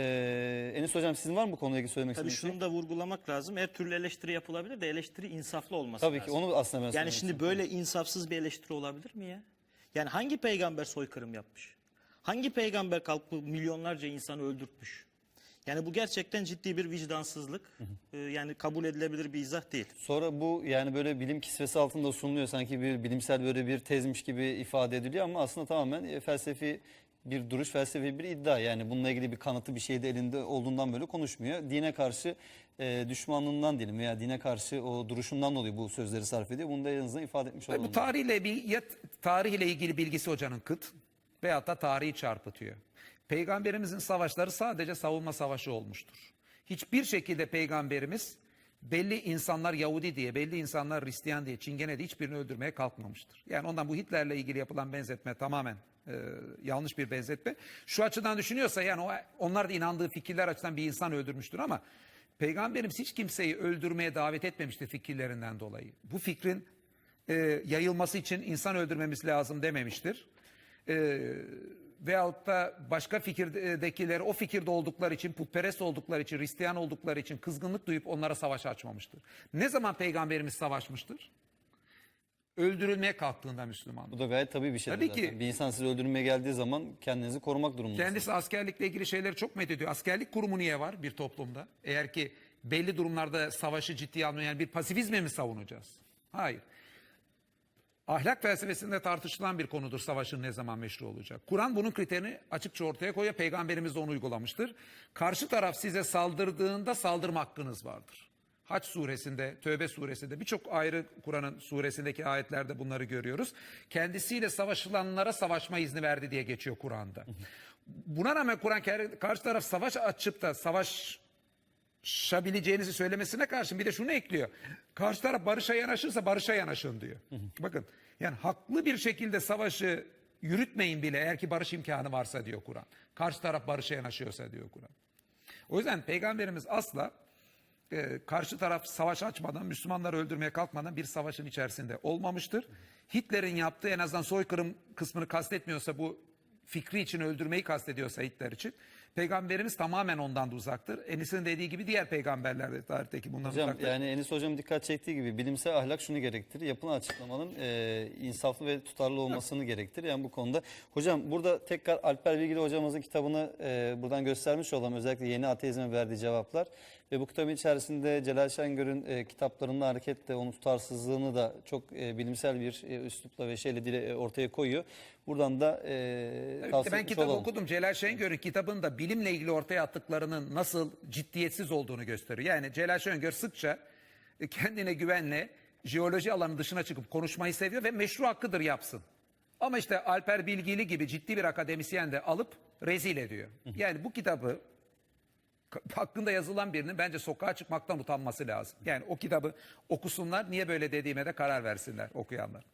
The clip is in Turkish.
Ee, Enis Hocam sizin var mı bu konuyla ilgili söylemek Tabii istediğiniz şunu şey? da vurgulamak lazım. Her türlü eleştiri yapılabilir de eleştiri insaflı olması Tabii lazım. ki onu aslında ben Yani söylemek şimdi istiyorum. böyle insafsız bir eleştiri olabilir mi ya? Yani hangi peygamber soykırım yapmış? Hangi peygamber kalkıp milyonlarca insanı öldürtmüş? Yani bu gerçekten ciddi bir vicdansızlık. Ee, yani kabul edilebilir bir izah değil. Sonra bu yani böyle bilim kisvesi altında sunuluyor sanki bir bilimsel böyle bir tezmiş gibi ifade ediliyor ama aslında tamamen e, felsefi bir duruş, felsefi bir iddia. Yani bununla ilgili bir kanıtı bir şey de elinde olduğundan böyle konuşmuyor. Dine karşı e, düşmanlığından diyelim veya dine karşı o duruşundan dolayı bu sözleri sarf ediyor. Bunu da en azından ifade etmiş olalım. Bu tarihle bir ya tarihle ilgili bilgisi hocanın kıt veyahut da tarihi çarpıtıyor. Peygamberimizin savaşları sadece savunma savaşı olmuştur. Hiçbir şekilde peygamberimiz belli insanlar Yahudi diye, belli insanlar Hristiyan diye, Çingene diye hiçbirini öldürmeye kalkmamıştır. Yani ondan bu Hitler'le ilgili yapılan benzetme tamamen e, yanlış bir benzetme. Şu açıdan düşünüyorsa yani o, onlar da inandığı fikirler açısından bir insan öldürmüştür ama Peygamberimiz hiç kimseyi öldürmeye davet etmemiştir fikirlerinden dolayı. Bu fikrin e, yayılması için insan öldürmemiz lazım dememiştir. E, veyahut da başka fikirdekileri o fikirde oldukları için, putperest oldukları için, Hristiyan oldukları için kızgınlık duyup onlara savaş açmamıştır. Ne zaman peygamberimiz savaşmıştır? Öldürülmeye kalktığında Müslüman. Bu da gayet tabii bir şey. Tabii zaten. ki. Bir insan sizi öldürmeye geldiği zaman kendinizi korumak durumundasınız. Kendisi askerlikle ilgili şeyleri çok methediyor. Askerlik kurumu niye var bir toplumda? Eğer ki belli durumlarda savaşı ciddiye almıyor yani bir pasifizme mi savunacağız? Hayır. Ahlak felsefesinde tartışılan bir konudur savaşın ne zaman meşru olacak. Kur'an bunun kriterini açıkça ortaya koyuyor. Peygamberimiz de onu uygulamıştır. Karşı taraf size saldırdığında saldırma hakkınız vardır. Haç suresinde, Tövbe suresinde birçok ayrı Kur'an'ın suresindeki ayetlerde bunları görüyoruz. Kendisiyle savaşılanlara savaşma izni verdi diye geçiyor Kur'an'da. Buna rağmen Kur'an karşı taraf savaş açıp da savaş şabileceğinizi söylemesine karşın bir de şunu ekliyor. Karşı taraf barışa yanaşırsa barışa yanaşın diyor. Bakın yani haklı bir şekilde savaşı yürütmeyin bile eğer ki barış imkanı varsa diyor Kur'an. Karşı taraf barışa yanaşıyorsa diyor Kur'an. O yüzden peygamberimiz asla e, karşı taraf savaş açmadan, Müslümanları öldürmeye kalkmadan bir savaşın içerisinde olmamıştır. Hitler'in yaptığı en azından soykırım kısmını kastetmiyorsa bu fikri için öldürmeyi kastediyorsa Hitler için peygamberimiz tamamen ondan da uzaktır. Enis'in dediği gibi diğer peygamberler de tarihteki bundan Hocam uzaktır. yani Enis Hocam dikkat çektiği gibi bilimsel ahlak şunu gerektirir. Yapılan açıklamanın e, insaflı ve tutarlı olmasını gerektirir. Yani bu konuda. Hocam burada tekrar Alper Bilgili hocamızın kitabını e, buradan göstermiş olalım. Özellikle yeni ateizme verdiği cevaplar. Ve bu kitabın içerisinde Celal Şengör'ün e, kitaplarında hareketle onun tutarsızlığını da çok e, bilimsel bir e, üslupla ve şeyle dile e, ortaya koyuyor. Buradan da e, Tavsiye ben kitabı olalım. okudum. Celal Şengör'ün kitabında bilimle ilgili ortaya attıklarının nasıl ciddiyetsiz olduğunu gösteriyor. Yani Celal Şengör sıkça kendine güvenle jeoloji alanı dışına çıkıp konuşmayı seviyor ve meşru hakkıdır yapsın. Ama işte Alper Bilgili gibi ciddi bir akademisyen de alıp rezil ediyor. Yani bu kitabı hakkında yazılan birinin bence sokağa çıkmaktan utanması lazım. Yani o kitabı okusunlar niye böyle dediğime de karar versinler okuyanlar.